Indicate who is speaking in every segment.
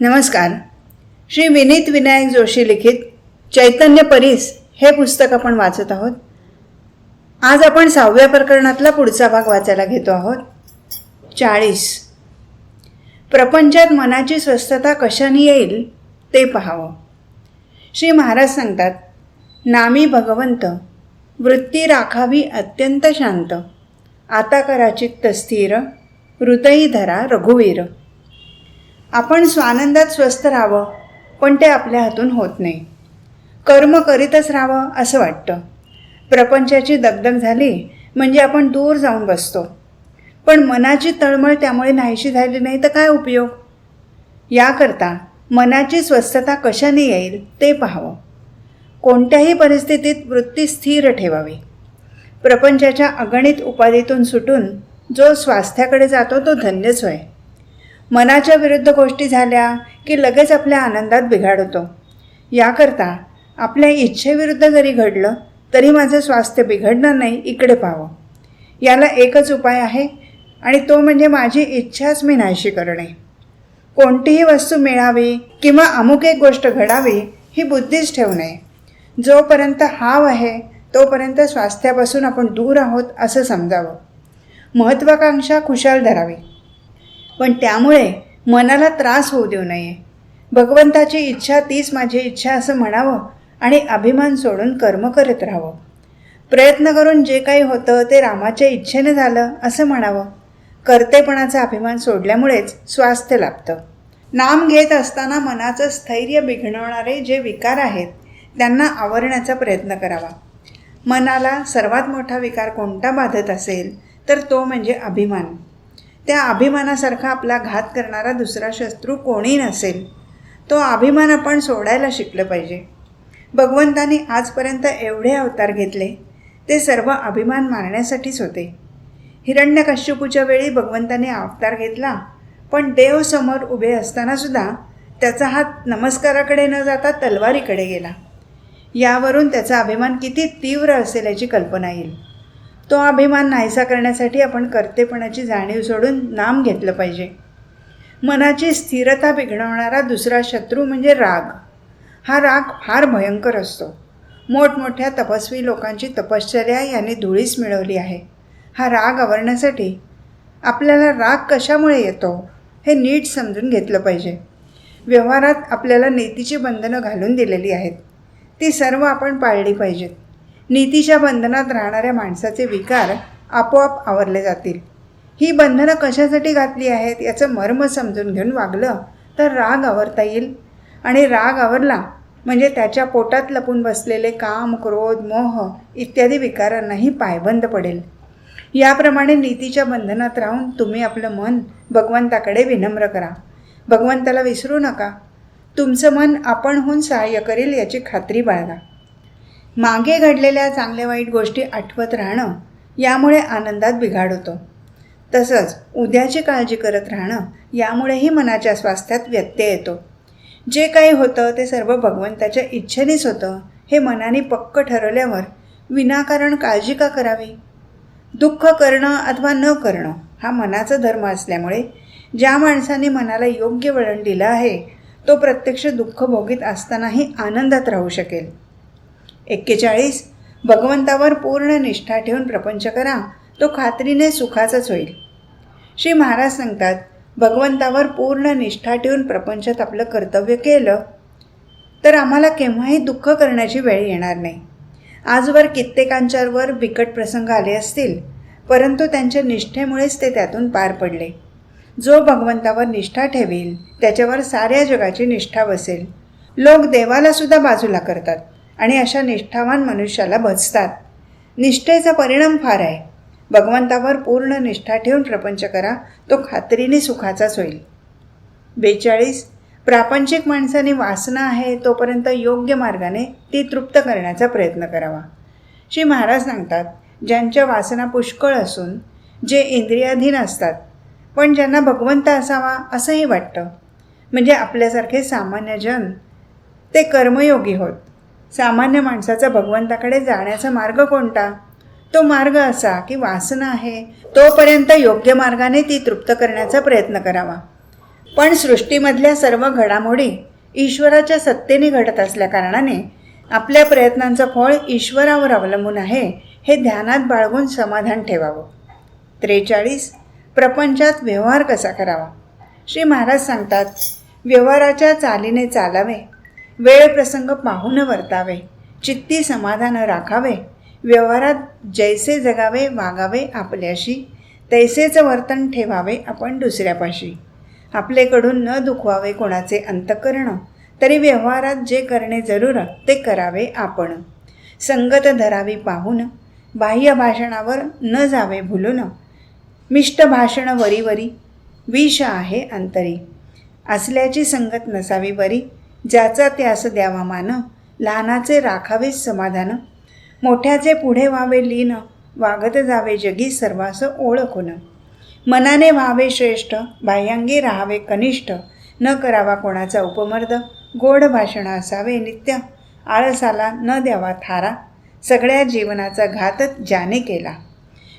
Speaker 1: नमस्कार. श्री विनीत विनायक जोशी लिखित चैतन्य परीस हे पुस्तक आपण वाचत आहोत. आज आपण सहाव्या प्रकरणातला पुढचा भाग वाचायला घेतो आहोत. चाळीस. प्रपंचात मनाची स्वस्थता कशाने येईल ते पाहावं. श्री महाराज सांगतात नामी भगवंत वृत्ती राखावी अत्यंत शांत. आता करा चित्त स्थिर हृदयी धरा रघुवीर. आपण स्वानंदात स्वस्थ राहावं पण ते आपल्या हातून होत नाही. कर्म करीतच राहावं असं वाटतं. प्रपंचाची दगदग झाली म्हणजे आपण दूर जाऊन बसतो. पण मनाची तळमळ त्यामुळे नाहीशी झाली नाही तर काय उपयोग? याकरता मनाची स्वस्थता कशाने येईल ते पाहावं. कोणत्याही परिस्थितीत वृत्ती स्थिर ठेवावी. प्रपंचाच्या अगणित उपाधीतून सुटून जो स्वास्थ्याकडे जातो तो धन्यच होय. मनाच्या विरुद्ध गोष्टी झाल्या की लगेच आपल्या आनंदात बिघाड होतो. याकरता आपल्या इच्छेविरुद्ध जरी घडलं तरी माझं स्वास्थ्य बिघडणार नाही इकडे पाहावं. याला एकच उपाय आहे आणि तो म्हणजे माझी इच्छाच मी नाहीशी करणे. कोणतीही वस्तू मिळावी किंवा अमुक एक गोष्ट घडावी ही बुद्धीच ठेवू नये जोपर्यंत हाव आहे तोपर्यंत स्वास्थ्यापासून आपण दूर आहोत असं समजावं. महत्त्वाकांक्षा खुशाल धरावी. पण त्यामुळे मनाला त्रास होऊ देऊ नये. भगवंताची इच्छा तीच माझी इच्छा असं म्हणावं आणि अभिमान सोडून कर्म करत राहावं. प्रयत्न करून जे काही होतं ते रामाच्या इच्छेने झालं असं म्हणावं. कर्तेपणाचा अभिमान सोडल्यामुळेच स्वास्थ्य लाभतं. नाम घेत असताना मनाचं स्थैर्य बिघडवणारे जे विकार आहेत त्यांना आवरण्याचा प्रयत्न करावा. मनाला सर्वात मोठा विकार कोणता बाधत असेल तर तो म्हणजे अभिमान. त्या अभिमानासारखा आपला घात करणारा दुसरा शत्रू कोणी नसेल तो अभिमान आपण सोडायला शिकलं पाहिजे. भगवंताने आजपर्यंत एवढे अवतार घेतले ते सर्व अभिमान मारण्यासाठीच होते. हिरण्यकश्यपूच्या वेळी भगवंताने अवतार घेतला पण देव समोर उभे असतानासुद्धा त्याचा हात नमस्काराकडे न जाता तलवारीकडे गेला. यावरून त्याचा अभिमान किती तीव्र असेल याची कल्पना येईल. तो अभिमान नाहीसा करण्यासाठी आपण कर्तेपणाची जाणीव सोडून नाम घेतलं पाहिजे. मनाची स्थिरता बिघडवणारा दुसरा शत्रू म्हणजे राग. हा राग फार भयंकर असतो. मोठमोठ्या तपस्वी लोकांची तपश्चर्या याने धुळीस मिळवली आहे. हा राग आवरण्यासाठी आपल्याला राग कशामुळे येतो हे नीट समजून घेतलं पाहिजे. व्यवहारात आपल्याला नीतीची बंधनं घालून दिलेली आहेत. ती सर्व आपण पाळली पाहिजेत. नीतीच्या बंधनात राहणाऱ्या माणसाचे विकार आपोआप आवरले जातील. ही बंधनं कशासाठी घातली आहेत याचं मर्म समजून घेऊन वागलं तर राग आवरता येईल. आणि राग आवरला म्हणजे त्याच्या पोटात लपून बसलेले काम क्रोध मोह इत्यादी विकारांनाही पायबंद पडेल. याप्रमाणे नीतीच्या बंधनात राहून तुम्ही आपलं मन भगवंताकडे विनम्र करा. भगवंताला विसरू नका. तुमचं मन आपणहून सहाय्य करेल याची खात्री बाळगा. मागे घडलेल्या चांगल्या वाईट गोष्टी आठवत राहणं यामुळे आनंदात बिघाड होतो. तसंच उद्याची काळजी करत राहणं यामुळेही मनाच्या स्वास्थ्यात व्यत्यय येतो. जे काही होतं ते सर्व भगवंताच्या इच्छेनेच होतं हे मनाने पक्क ठरवल्यावर विनाकारण काळजी का करावी? दुःख करणं अथवा न करणं हा मनाचा धर्म असल्यामुळे ज्या माणसाने मनाला योग्य वळण दिलं आहे तो प्रत्यक्ष दुःख भोगीत असतानाही आनंदात राहू शकेल. एक्केचाळीस. भगवंतावर पूर्ण निष्ठा ठेवून प्रपंच करा. तो खात्रीने सुखाचाच होईल. श्री महाराज सांगतात भगवंतावर पूर्ण निष्ठा ठेवून प्रपंचात आपलं कर्तव्य केलं तर आम्हाला केव्हाही दुःख करण्याची वेळ येणार नाही. आजवर कित्येकांच्यावर बिकट प्रसंग आले असतील परंतु त्यांच्या निष्ठेमुळेच ते त्यातून पार पडले. जो भगवंतावर निष्ठा ठेवील त्याच्यावर साऱ्या जगाची निष्ठा बसेल. लोक देवालासुद्धा बाजूला करतात. आणि अशा निष्ठावान मनुष्याला भजतात निष्ठेचा परिणाम फार आहे. भगवंतावर पूर्ण निष्ठा ठेवून प्रपंच करा तो खात्रीने सुखाचाच होईल. बेचाळीस. प्रापंचिक माणसाने वासना आहे तोपर्यंत योग्य मार्गाने ती तृप्त करण्याचा प्रयत्न करावा. श्री महाराज सांगतात ज्यांच्या वासना पुष्कळ असून जे इंद्रियाधीन असतात पण ज्यांना भगवंत असावा असंही वाटतं. म्हणजे आपल्यासारखे सामान्य जन ते कर्मयोगी होत. सामान्य माणसाचा भगवंताकडे जाण्याचा मार्ग कोणता? तो मार्ग असा की वासना आहे. तोपर्यंत योग्य मार्गाने ती तृप्त करण्याचा प्रयत्न करावा. पण सृष्टीमधल्या सर्व घडामोडी ईश्वराच्या सत्तेने घडत असल्याकारणाने आपल्या प्रयत्नांचं फळ ईश्वरावर अवलंबून आहे हे ध्यानात बाळगून समाधान ठेवावं. त्रेचाळीस प्रपंचात व्यवहार कसा करावा? श्री महाराज सांगतात व्यवहाराच्या चालीने चालावे. वेळ प्रसंग पाहून वर्तावे. चित्ती समाधान राखावे. व्यवहारात जैसे जगावे वागावे आपल्याशी. तैसेच वर्तन ठेवावे आपण दुसऱ्यापाशी. आपलेकडून न दुखवावे कोणाचे अंतकरण. तरी व्यवहारात जे करणे जरूर ते करावे आपण. संगत धरावी पाहून. बाह्य भाषणावर न जावे भुलून. मिष्ट भाषण वरीवरी विष आहे अंतरी. असल्याची संगत नसावी बरी ज्याचा त्यास द्यावा मान लहानाचे राखावे समाधान. मोठ्याचे पुढे व्हावे लीन वागत जावे जगी सर्वास ओळखून. मनाने व्हावे श्रेष्ठ बाह्यांगी राहावे कनिष्ठ. न करावा कोणाचा उपमर्द गोड भाषण असावे नित्य. आळसाला न द्यावा थारा सगळ्या जीवनाचा घातच ज्याने केला.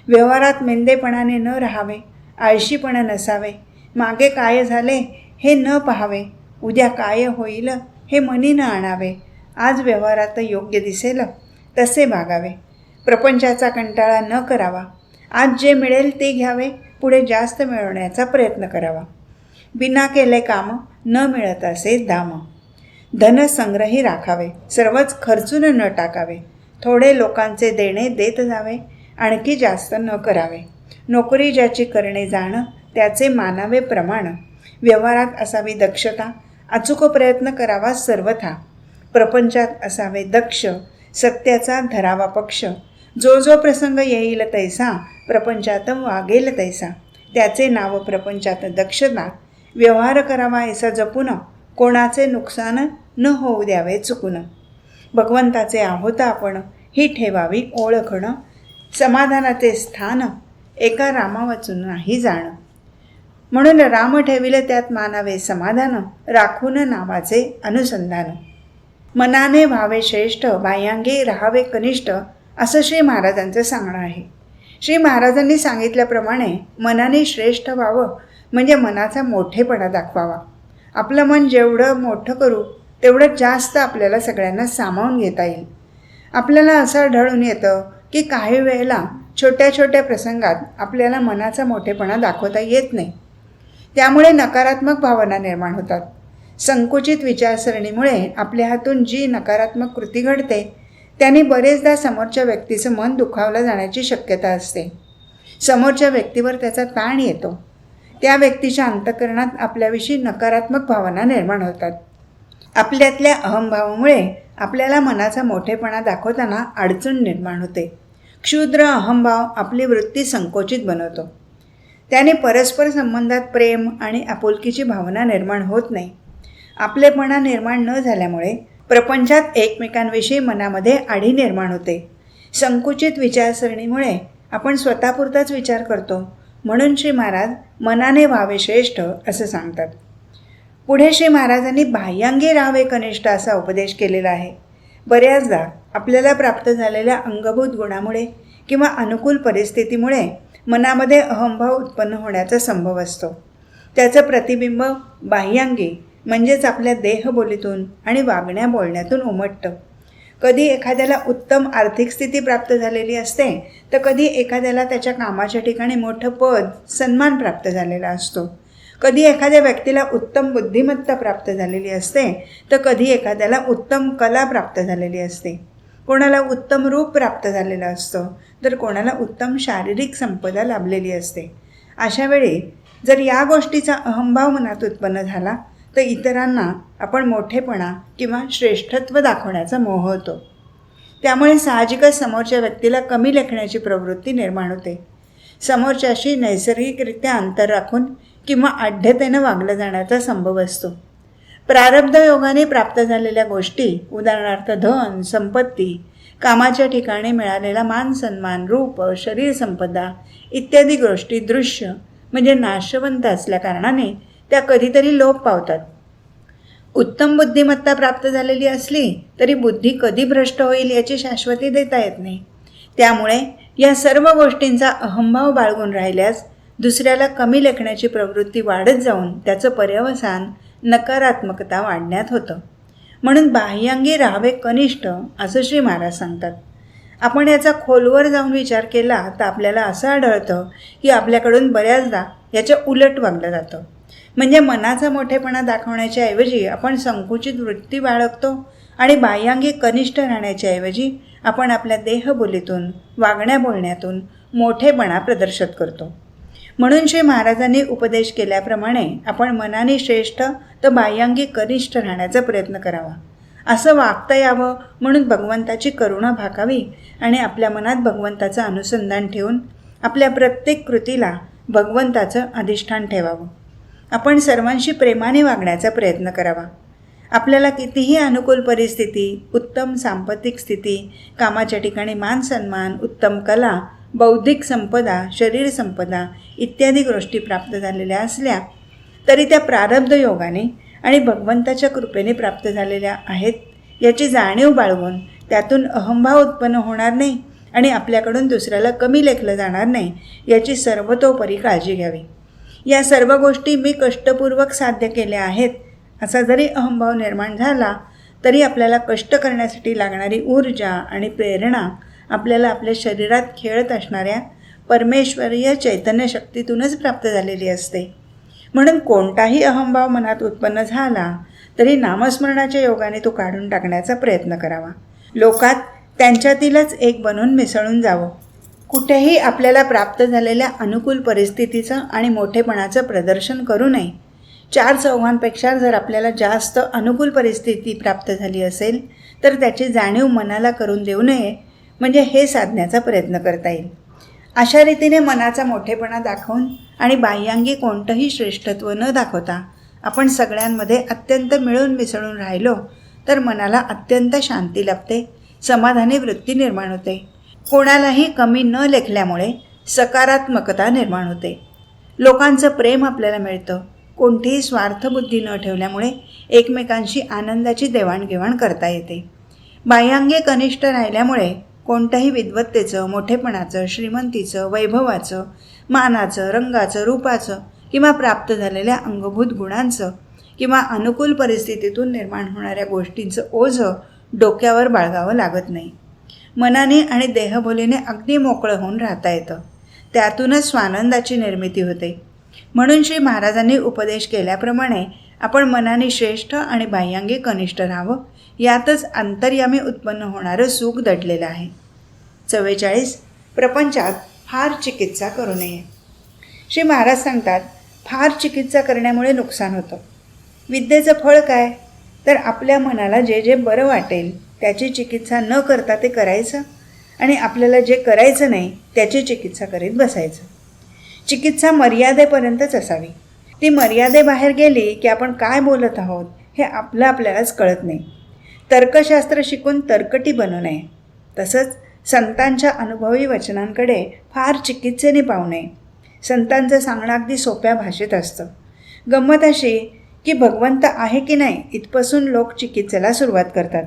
Speaker 1: व्यवहारात मेंदेपणाने न राहावे आळशीपणा नसावे. मागे काय झाले हे न पाहावे. उद्या काय होईल हे मनीनं आणावे. आज व्यवहारात योग्य दिसेल तसे भागावे प्रपंचाचा कंटाळा न करावा. आज जे मिळेल ते घ्यावे पुढे जास्त मिळवण्याचा प्रयत्न करावा. बिना केले काम न मिळत असे दाम. धनसंग्रही राखावे सर्वच खर्चून न टाकावे. थोडे लोकांचे देणे देत जावे आणखी जास्त न करावे. नोकरी ज्याची करणे जाणं त्याचे मानावे प्रमाण. व्यवहारात असावी दक्षता अचूक प्रयत्न करावा सर्वथा. प्रपंचात असावे दक्ष सत्याचा धरावा पक्ष. जो जो प्रसंग येईल तैसा प्रपंचात वागेल तैसा. त्याचे नाव प्रपंचात दक्षता व्यवहार करावा ऐसा जपून कोणाचे नुकसान न होऊ द्यावे चुकून. भगवंताचे आहोत आपण ही ठेवावी ओळखणं. समाधानाचे स्थान एका रामावाचून नाही जाणं. म्हणून राम ठेविले त्यात मानावे समाधान राखून नावाचे अनुसंधान. मनाने व्हावे श्रेष्ठ बाह्यांगे राहावे कनिष्ठ असं श्री महाराजांचं सांगणं आहे. श्री महाराजांनी सांगितल्याप्रमाणे मनाने श्रेष्ठ व्हावं म्हणजे मनाचा मोठेपणा दाखवावा. आपलं मन जेवढं मोठं करू तेवढं जास्त आपल्याला सगळ्यांना सामावून घेता येईल. आपल्याला असं आढळून येतं की काही वेळेला छोट्या छोट्या प्रसंगात आपल्याला मनाचा मोठेपणा दाखवता येत नाही. त्यामुळे नकारात्मक भावना निर्माण होतात. संकुचित विचारसरणीमुळे आपल्या हातून जी नकारात्मक कृती घडते त्याने बरेचदा समोरच्या व्यक्तीचं मन दुखावलं जाण्याची शक्यता असते. समोरच्या व्यक्तीवर त्याचा ताण येतो. त्या व्यक्तीच्या अंतकरणात आपल्याविषयी नकारात्मक भावना निर्माण होतात. आपल्यातल्या अहंभावामुळे आपल्याला मनाचा मोठेपणा दाखवताना अडचण निर्माण होते. क्षुद्र अहंभाव आपली वृत्ती संकोचित बनवतो. त्याने परस्पर संबंधात प्रेम आणि आपुलकीची भावना निर्माण होत नाही. आपलेपणा निर्माण न झाल्यामुळे प्रपंचात एकमेकांविषयी मनामध्ये आढी निर्माण होते. संकुचित विचारसरणीमुळे आपण स्वतःपुरताच विचार करतो म्हणून श्री महाराज मनाने व्हावे श्रेष्ठ असं सांगतात. पुढे श्री महाराजांनी बाह्यांगी राहावे कनिष्ठ असा उपदेश केलेला आहे. बऱ्याचदा आपल्याला प्राप्त झालेल्या अंगभूत गुणामुळे किंवा अनुकूल परिस्थितीमुळे मनामध्ये अहंभाव उत्पन्न होण्याचा संभव असतो. त्याचं प्रतिबिंब बाह्यांगी म्हणजेच आपल्या देहबोलीतून आणि वागण्या बोलण्यातून उमटतं. कधी एखाद्याला उत्तम आर्थिक स्थिती प्राप्त झालेली असते तर कधी एखाद्याला त्याच्या कामाच्या ठिकाणी मोठं पद सन्मान प्राप्त झालेला असतो. कधी एखाद्या व्यक्तीला उत्तम बुद्धिमत्ता प्राप्त झालेली असते तर कधी एखाद्याला उत्तम कला प्राप्त झालेली असते. कोणाला उत्तम रूप प्राप्त झालेलं असतं तर कोणाला उत्तम शारीरिक संपदा लाभलेली असते. अशा वेळी जर या गोष्टीचा अहंभाव मनात उत्पन्न झाला तर इतरांना आपण मोठेपणा किंवा श्रेष्ठत्व दाखवण्याचा मोह होतो. त्यामुळे साहजिकच समोरच्या व्यक्तीला कमी लेखण्याची प्रवृत्ती निर्माण होते. समोरच्याशी नैसर्गिकरित्या अंतर राखून किंवा आढ्यतेनं वागलं जाण्याचा संभव असतो. प्रारब्ध योगाने प्राप्त झालेल्या गोष्टी उदाहरणार्थ धन संपत्ती कामाच्या ठिकाणी मिळालेला मान सन्मान रूप शरीर संपदा इत्यादी गोष्टी दृश्य म्हणजे नाशवंत असल्याकारणाने त्या कधीतरी लोप पावतात. उत्तम बुद्धिमत्ता प्राप्त झालेली असली तरी बुद्धी कधी भ्रष्ट होईल याची शाश्वती देता येत नाही. त्यामुळे या सर्व गोष्टींचा अहंभाव बाळगून राहिल्यास दुसऱ्याला कमी लेखण्याची प्रवृत्ती वाढत जाऊन त्याचं पर्यवसान नकारात्मकता वाढण्यात होतं. म्हणून बाह्यांगी राहावे कनिष्ठ असं श्री महाराज सांगतात. आपण याचा खोलवर जाऊन विचार केला तर आपल्याला असं आढळतं की आपल्याकडून बऱ्याचदा याच्या उलट वागलं जातं. म्हणजे मनाचा मोठेपणा दाखवण्याच्या ऐवजी आपण संकुचित वृत्ती बाळगतो आणि बाह्यांगी कनिष्ठ राहण्याच्या ऐवजी आपण आपल्या देहबोलीतून वागण्या बोलण्यातून मोठेपणा प्रदर्शित करतो. म्हणून श्री महाराजांनी उपदेश केल्याप्रमाणे आपण मनाने श्रेष्ठ तर बाह्यांगी कनिष्ठ राहण्याचा प्रयत्न करावा. असं वागता यावं म्हणून भगवंताची करुणा भाकावी आणि आपल्या मनात भगवंताचं अनुसंधान ठेवून आपल्या प्रत्येक कृतीला भगवंताचं अधिष्ठान ठेवावं. आपण सर्वांशी प्रेमाने वागण्याचा प्रयत्न करावा. आपल्याला कितीही अनुकूल परिस्थिती उत्तम सांपत्तिक स्थिती कामाच्या ठिकाणी मान सन्मान उत्तम कला बौद्धिक संपदा शरीर संपदा इत्यादी गोष्टी प्राप्त झालेल्या असल्या तरी त्या प्रारब्ध योगाने आणि भगवंताच्या कृपेने प्राप्त झालेल्या आहेत याची जाणीव बाळगून त्यातून अहंभाव उत्पन्न होणार नाही आणि आपल्याकडून दुसऱ्याला कमी लेखलं जाणार नाही याची सर्वतोपरी काळजी घ्यावी. या सर्व गोष्टी मी कष्टपूर्वक साध्य केल्या आहेत असा जरी अहंभाव निर्माण झाला तरी आपल्याला कष्ट करण्यासाठी लागणारी ऊर्जा आणि प्रेरणा आपल्याला आपल्या शरीरात खेळत असणाऱ्या परमेश्वरीय चैतन्य शक्तीतूनच प्राप्त झालेली असते. म्हणून कोणताही अहंभाव मनात उत्पन्न झाला तरी नामस्मरणाच्या योगाने तो काढून टाकण्याचा प्रयत्न करावा. लोकात त्यांच्यातीलच एक बनून मिसळून जावं. कुठेही आपल्याला प्राप्त झालेल्या अनुकूल परिस्थितीचं आणि मोठेपणाचं प्रदर्शन करू नये. चार चौघांपेक्षा जर आपल्याला जास्त अनुकूल परिस्थिती प्राप्त झाली असेल तर त्याची जाणीव मनाला करून देऊ नये म्हणजे हे साधण्याचा प्रयत्न करता येईल. अशा रीतीने मनाचा मोठेपणा दाखवून आणि बाह्यांगी कोणतंही श्रेष्ठत्व न दाखवता आपण सगळ्यांमध्ये अत्यंत मिळून मिसळून राहिलो तर मनाला अत्यंत शांती लाभते समाधानी वृत्ती निर्माण होते. कोणालाही कमी न लेखल्यामुळे सकारात्मकता निर्माण होते. लोकांचं प्रेम आपल्याला मिळतं. कोणतीही स्वार्थबुद्धी न ठेवल्यामुळे एकमेकांशी आनंदाची देवाणघेवाण करता येते. बाह्यांगे कनिष्ठ राहिल्यामुळे कोणत्याही विद्वत्तेचं मोठेपणाचं श्रीमंतीचं वैभवाचं मानाचं रंगाचं रूपाचं किंवा प्राप्त झालेल्या अंगभूत गुणांचं किंवा अनुकूल परिस्थितीतून निर्माण होणाऱ्या गोष्टींचं ओझं डोक्यावर बाळगावं लागत नाही. मनाने आणि देहबोलीने अगदी मोकळं होऊन राहता येतं. त्यातूनच स्वानंदाची निर्मिती होते. म्हणून श्री महाराजांनी उपदेश केल्याप्रमाणे आपण मनाने श्रेष्ठ आणि बाह्यांगी कनिष्ठ राहावं यातच अंतर्यामी उत्पन्न होणारं सुख दडलेलं आहे. चव्वेचाळीस प्रपंचात फार चिकित्सा करू नये. श्री महाराज सांगतात फार चिकित्सा करण्यामुळे नुकसान होतं. विद्येचं फळ काय? तर आपल्या मनाला जे जे बरं वाटेल त्याची चिकित्सा न करता ते करायचं आणि आपल्याला जे करायचं नाही त्याची चिकित्सा करीत बसायचं. चिकित्सा मर्यादेपर्यंतच असावी. ती मर्यादेबाहेर गेली की आपण काय बोलत आहोत हे आपलं आपल्यालाच कळत नाही. तर्कशास्त्र शिकून तर्कटी बनू नये. तसंच संतांच्या अनुभवी वचनांकडे फार चिकित्सेने पाहू नये. संतांचं सांगणं अगदी सोप्या भाषेत असतं. गंमत अशी की भगवंत आहे की नाही इथपासून लोक चिकित्सेला सुरुवात करतात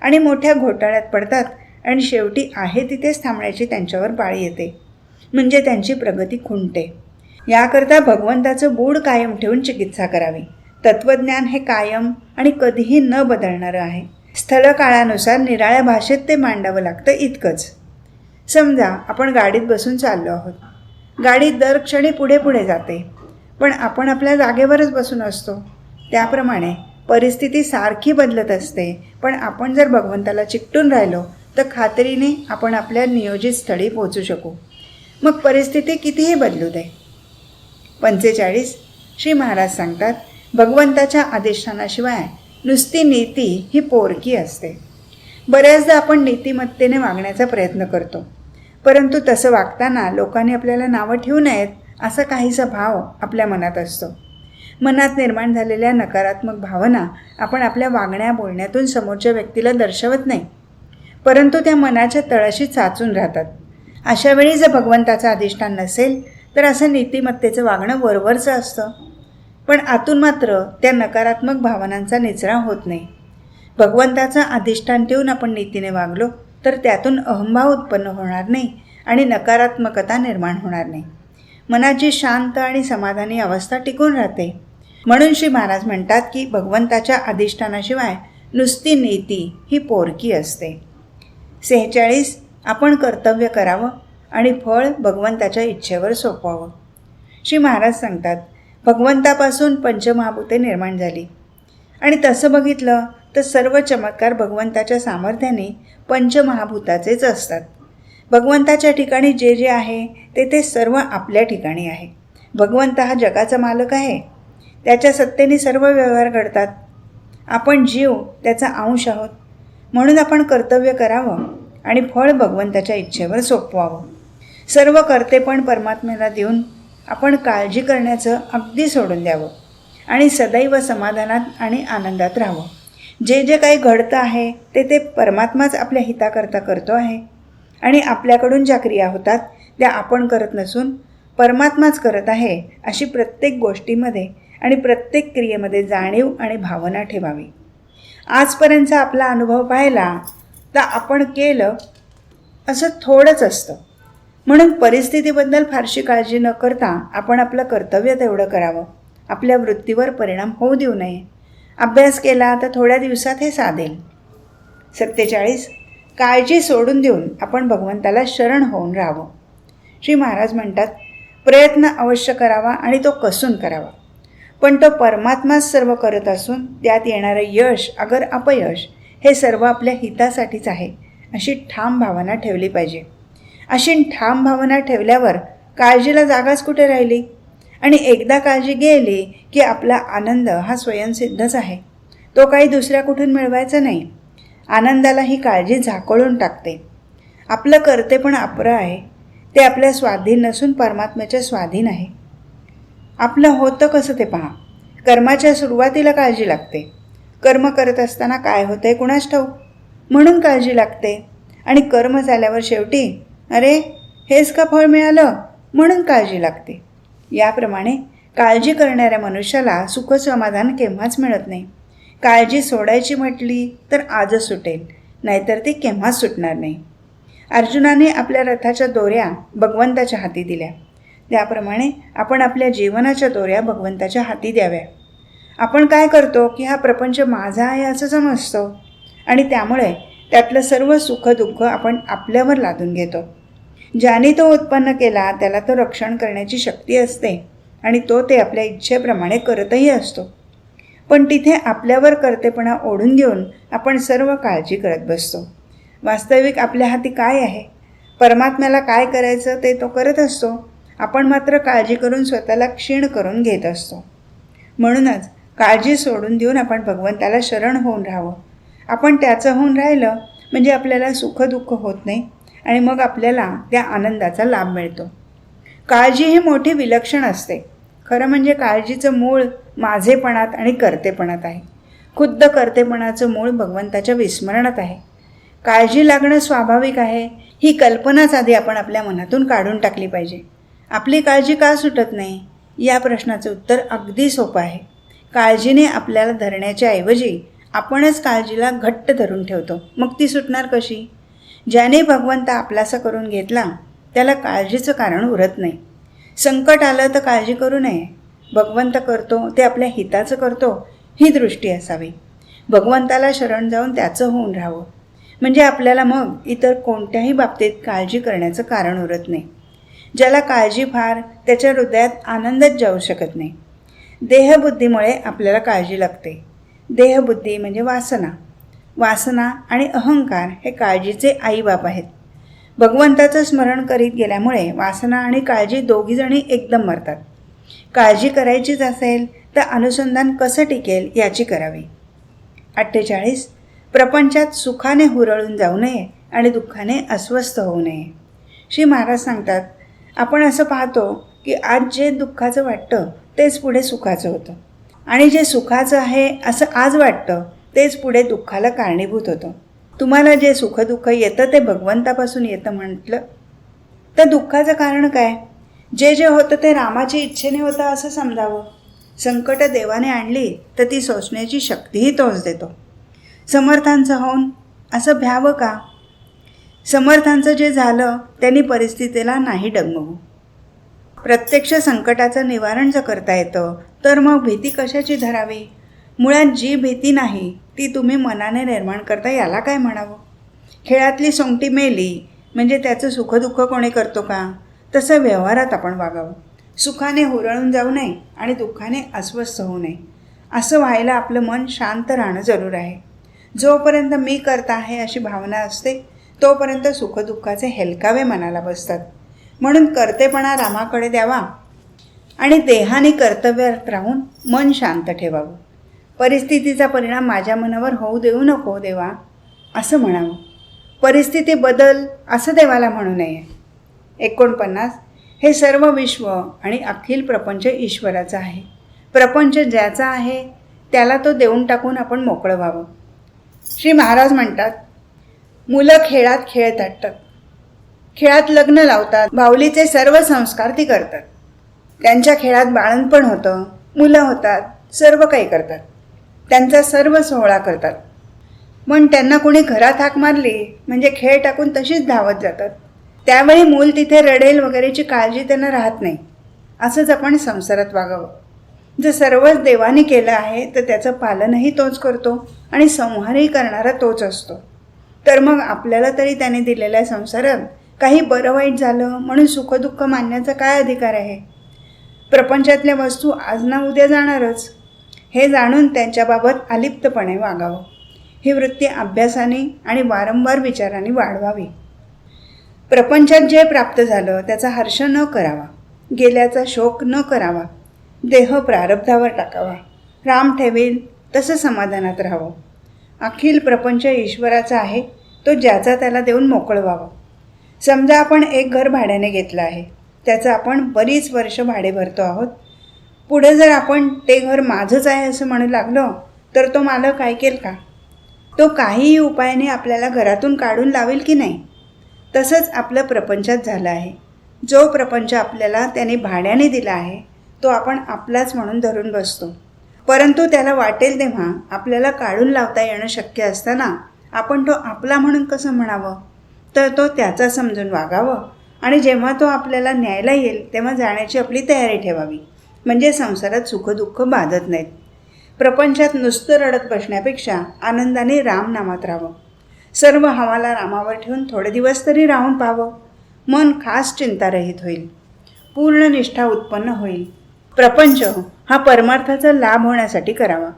Speaker 1: आणि मोठ्या घोटाळ्यात पडतात आणि शेवटी आहे तिथेच थांबण्याची त्यांच्यावर पाळी येते. म्हणजे त्यांची प्रगती खुंटते. याकरता भगवंताचं बूड कायम ठेवून चिकित्सा करावी. तत्त्वज्ञान हे कायम आणि कधीही न बदलणारं आहे. स्थळ काळानुसार निराळ्या भाषेत ते मांडावं लागतं इतकंच. समजा आपण गाडीत बसून चाललो आहोत. गाडी दर क्षणी पुढे पुढे जाते. पण आपण आपल्या जागेवरच बसून असतो. त्याप्रमाणे परिस्थिती सारखी बदलत असते. पण आपण जर भगवंताला चिकटून राहिलो तर खात्रीने आपण आपल्या नियोजित स्थळी पोहोचू शकू. मग परिस्थिती कितीही बदलू दे. पंचेचाळीस. श्री महाराज सांगतात भगवंताच्या आदेशानाशिवाय नुसती नीती ही पोरकी असते. बऱ्याचदा आपण नीतिमत्तेने वागण्याचा प्रयत्न करतो. परंतु तसं वागताना लोकांनी आपल्याला नावं ठेवू नयेत असा काहीसा भाव आपल्या मनात असतो. मनात निर्माण झालेल्या नकारात्मक भावना आपण आपल्या वागण्या बोलण्यातून समोरच्या व्यक्तीला दर्शवत नाही. परंतु त्या मनाच्या तळाशी चाचून राहतात. अशावेळी जर भगवंताचं अधिष्ठान नसेल तर असं नीतिमत्तेचं वागणं वरवरचं असतं. पण आतून मात्र त्या नकारात्मक भावनांचा निचरा होत नाही. भगवंताचं अधिष्ठान ठेवून आपण नीतीने वागलो तर त्यातून अहंभाव उत्पन्न होणार नाही आणि नकारात्मकता निर्माण होणार नाही. मनाची शांत आणि समाधानी अवस्था टिकून राहते. म्हणून श्री महाराज म्हणतात की भगवंताच्या अधिष्ठानाशिवाय नुसती नीती ही पोरकी असते. सेहेचाळीस आपण कर्तव्य करावं आणि फळ भगवंताच्या इच्छेवर सोपवावं. श्री महाराज सांगतात भगवंतापासून पंचमहाभूते निर्माण झाली. आणि तसं बघितलं तर सर्व चमत्कार भगवंताच्या सामर्थ्याने पंचमहाभूताचेच असतात. भगवंताच्या ठिकाणी जे जे आहे ते ते सर्व आपल्या ठिकाणी आहे. भगवंत हा जगाचा मालक आहे. त्याच्या सत्तेने सर्व व्यवहार घडतात. आपण जीव त्याचा अंश आहोत. म्हणून आपण कर्तव्य करावं आणि फळ भगवंताच्या इच्छेवर सोपवावं. सर्व कर्तेपण परमात्म्याला देऊन आपण काळजी करण्याचं अगदी सोडून द्यावं आणि सदैव समाधानात आणि आनंदात राहावं. जे जे काही घडतं आहे ते ते परमात्माच आपल्या हिताकरता करतो आहे. आणि आपल्याकडून ज्या क्रिया होतात त्या आपण करत नसून परमात्माच करत आहे अशी प्रत्येक गोष्टीमध्ये आणि प्रत्येक क्रियेमध्ये जाणीव आणि भावना ठेवावी. आजपर्यंतचा आपला अनुभव पाहिला तर आपण केलं असं थोडंच असतं. म्हणून परिस्थितीबद्दल फारशी काळजी न करता आपण आपलं कर्तव्य तेवढं करावं. आपल्या वृत्तीवर परिणाम होऊ देऊ नये. अभ्यास केला तर थोड्या दिवसात हे साधेल. सत्तेचाळीस. काळजी सोडून देऊन आपण भगवंताला शरण होऊन राहावं. श्री महाराज म्हणतात प्रयत्न अवश्य करावा आणि तो कसून करावा. पण तो परमात्माच सर्व करत असून त्यात येणारं यश अगर अपयश हे सर्व आपल्या हितासाठीच आहे अशी ठाम भावना ठेवली पाहिजे. अशी ठाम भावना ठेवल्यावर काळजीला जागाच कुठे राहिली? आणि एकदा काळजी गेली की आपला आनंद हा स्वयंसिद्धच आहे. तो काही दुसऱ्या कुठून मिळवायचा नाही. आनंदाला ही काळजी झाकळून टाकते. आपलं करते पण अप्र आहे. ते आपल्या स्वाधीन नसून परमात्म्याच्या स्वाधीन आहे. आपलं होतं कसं ते पहा. कर्माच्या सुरुवातीला काळजी लागते. कर्म करत असताना काय होतं आहे कुणाच ठाऊक? म्हणून काळजी लागते. आणि कर्म झाल्यावर शेवटी अरे हेच का फळ मिळालं? म्हणून काळजी लागते. याप्रमाणे काळजी करणाऱ्या मनुष्याला सुखसमाधान केव्हाच मिळत नाही. काळजी सोडायची म्हटली तर आजच सुटेल नाहीतर ती केव्हाच सुटणार नाही. अर्जुनाने आपल्या रथाच्या दोऱ्या भगवंताच्या हाती दिल्या. त्याप्रमाणे आपण आपल्या जीवनाच्या दोऱ्या भगवंताच्या हाती द्याव्या. आपण काय करतो की हा प्रपंच माझा आहे असं समजतो. आणि त्यामुळे त्यातलं सर्व सुखदुःख आपण आपल्यावर लादून घेतो. ज्याने तो उत्पन्न केला त्याला तो रक्षण करण्याची शक्ती असते आणि तो ते आपल्या इच्छेप्रमाणे करतही असतो. पण तिथे आपल्यावर कर्तेपणा ओढून घेऊन आपण सर्व काळजी करत बसतो. वास्तविक आपल्या हाती काय आहे? परमात्म्याला काय करायचं ते तो करत असतो. आपण मात्र काळजी करून स्वतःला क्षीण करून घेत असतो. म्हणूनच काळजी सोडून देऊन आपण भगवंताला शरण होऊन राहावं. आपण त्याचं होऊन राहिलं म्हणजे आपल्याला सुखदुःख होत नाही आणि मग आपल्याला त्या आनंदाचा लाभ मिळतो. काळजी हे मोठी विलक्षण असते. खरं म्हणजे काळजीचं मूळ माझेपणात आणि कर्तेपणात आहे. खुद्द कर्तेपणाचं मूळ भगवंताच्या विस्मरणात आहे. काळजी लागणं स्वाभाविक आहे ही कल्पनाच आधी आपण आपल्या मनातून काढून टाकली पाहिजे. आपली काळजी का सुटत नाही? या प्रश्नाचं उत्तर अगदी सोपं आहे. काळजीने आपल्याला धरण्याच्या ऐवजी आपणच काळजीला घट्ट धरून ठेवतो. मग ती सुटणार कशी? ज्याने भगवंत आपलासा करून घेतला त्याला काळजीचं कारण उरत नाही. संकट आलं तर काळजी करू नये. भगवंत करतो ते आपल्या हिताचं करतो ही दृष्टी असावी. भगवंताला शरण जाऊन त्याचं होऊन राहावं. म्हणजे आपल्याला मग इतर कोणत्याही बाबतीत काळजी करण्याचं कारण उरत नाही. ज्याला काळजी फार त्याच्या हृदयात आनंदच जाऊ शकत नाही. देहबुद्धीमुळे आपल्याला काळजी लागते. देहबुद्धी म्हणजे वासना. वासना आणि अहंकार हे काळजीचे आईबाप आहेत. भगवंताचं स्मरण करीत गेल्यामुळे वासना आणि काळजी दोघीजणी एकदम मरतात. काळजी करायचीच असेल तर अनुसंधान कसं टिकेल याची करावी. अठ्ठेचाळीस प्रपंचात सुखाने हुरळून जाऊ नये आणि दुःखाने अस्वस्थ होऊ नये. श्री महाराज सांगतात आपण असं पाहतो की आज जे दुःखाचं वाटतं तेच पुढे सुखाचं होतं. आणि जे सुखाचं आहे असं आज वाटतं तेच पुढे दुःखाला कारणीभूत होतं. तुम्हाला जे सुखदुःख येतं ते भगवंतापासून येतं म्हटलं? तर दुःखाचं कारण काय? जे जे होतं ते रामाच्या इच्छेने होतं असं समजावं. संकट देवाने आणली तर ती सोसण्याची शक्तीही तोच देतो. समर्थांचं होऊन असं भ्यावं का? समर्थांचं जे झालं त्यांनी परिस्थितीला नाही डगमगू. प्रत्यक्ष संकटाचं निवारण जर करता येतं तर मग भीती कशाची धरावी? मुळात जी भीती नाही ती तुम्ही मनाने निर्माण करता याला काय म्हणावं? खेळातली सोंगटी मेली म्हणजे त्याचं सुखदुःख कोणी करतो का? तसं व्यवहारात आपण वागावं. सुखाने हुरळून जाऊ नये आणि दुःखाने अस्वस्थ होऊ नये. असं व्हायला आपलं मन शांत राहणं जरूर आहे. जोपर्यंत मी करता आहे अशी भावना असते तोपर्यंत सुखदुःखाचे हेलकावे मनाला बसतात. म्हणून कर्तेपणा रामाकडे द्यावा आणि देहाने कर्तव्यात राहून मन शांत ठेवावं. परिस्थितीचा परिणाम माझ्या मनावर होऊ देऊ नको देवा असं म्हणावं. परिस्थिती बदल असं देवाला म्हणू नये. एकोणपन्नास हे सर्व विश्व आणि अखिल प्रपंच ईश्वराचं आहे. प्रपंच ज्याचा आहे त्याला तो देऊन टाकून आपण मोकळं व्हावं. श्री महाराज म्हणतात मुलं खेळात खेळ ताटतात खेळात लग्न लावतात बाहुलीचे सर्व संस्कार ती करतात. त्यांच्या खेळात बाळणपण होतं मुलं होतात सर्व काही करतात. त्यांचा सर्व सोहळा करतात. पण त्यांना कोणी घरात हाक मारली म्हणजे खेळ टाकून तशीच धावत जातात. त्यावेळी मूल तिथे रडेल वगैरेची काळजी त्यांना राहत नाही. असंच आपण संसारात वागावं. जर सर्वच देवाने केलं आहे तर त्याचं पालनही तोच करतो आणि संहारही करणारा तोच असतो. तर मग आपल्याला तरी त्याने दिलेल्या संसारात काही बरं वाईट झालं म्हणून सुखदुःख मानण्याचा काय अधिकार आहे? प्रपंचातल्या वस्तू आज ना उद्या जाणारच. हे जाणून त्यांच्याबाबत अलिप्तपणे वागावं. ही वृत्ती अभ्यासाने आणि वारंवार विचाराने वाढवावी. प्रपंचात जे प्राप्त झालं त्याचा हर्ष न करावा. गेल्याचा शोक न करावा. देह प्रारब्धावर टाकावा. राम ठेवेल तसं समाधानात राहावं. अखिल प्रपंच ईश्वराचा आहे तो ज्याचा त्याला देऊन मोकळं समजा आपण एक घर भाड्याने घेतलं आहे त्याचं आपण बरीच वर्ष भाडे भरतो आहोत. पुढे जर आपण ते घर माझंच आहे असं म्हणू लागलो तर तो मालक ऐकेल का? तो काहीही उपायाने आपल्याला घरातून काढून लावेल की नाही? तसंच आपलं प्रपंचात झालं आहे. जो प्रपंच आपल्याला त्याने भाड्याने दिला आहे तो आपण आपलाच म्हणून धरून बसतो. परंतु त्याला वाटेल तेव्हा आपल्याला काढून लावता येणं शक्य असताना आपण तो आपला म्हणून कसं म्हणावं? तर तो त्याचा समजून वागावं. आणि जेव्हा तो आपल्याला न्यायला येईल तेव्हा जाण्याची आपली तयारी ठेवावी. म्हणजे संसारात सुखदुःख बाधत नाहीत. प्रपंचात नुसतं रडत बसण्यापेक्षा आनंदाने रामनामात राहावं. सर्व हवाला रामावर ठेवून थोडे दिवस तरी राहून पाहावं. मन खास चिंतारहित होईल. पूर्ण निष्ठा उत्पन्न होईल. प्रपंच हा परमार्थाचा लाभ होण्यासाठी करावा.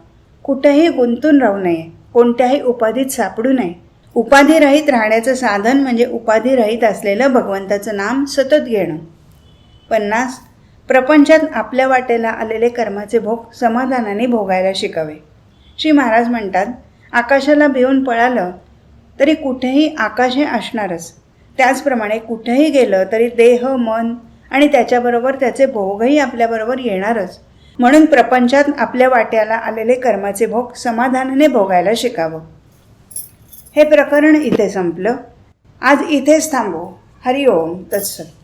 Speaker 1: कुठेही गुंतून राहू नये. कोणत्याही उपाधीत सापडू नये. उपाधिरहित राहण्याचं साधन म्हणजे उपाधिरहित असलेलं भगवंताचं नाम सतत घेणं. पन्नास प्रपंचात आपल्या वाटेला आलेले कर्माचे भोग समाधानाने भोगायला शिकावे. श्री महाराज म्हणतात आकाशाला भिवून पळालं तरी कुठेही आकाश हे असणारच. त्याचप्रमाणे कुठेही गेलं तरी देह मन आणि त्याच्याबरोबर त्याचे भोगही आपल्याबरोबर येणारच. म्हणून प्रपंचात आपल्या वाट्याला आलेले कर्माचे भोग समाधानाने भोगायला शिकावं. हे प्रकरण इथे संपलं. आज इथेच थांबू. हरिओम तत्सत.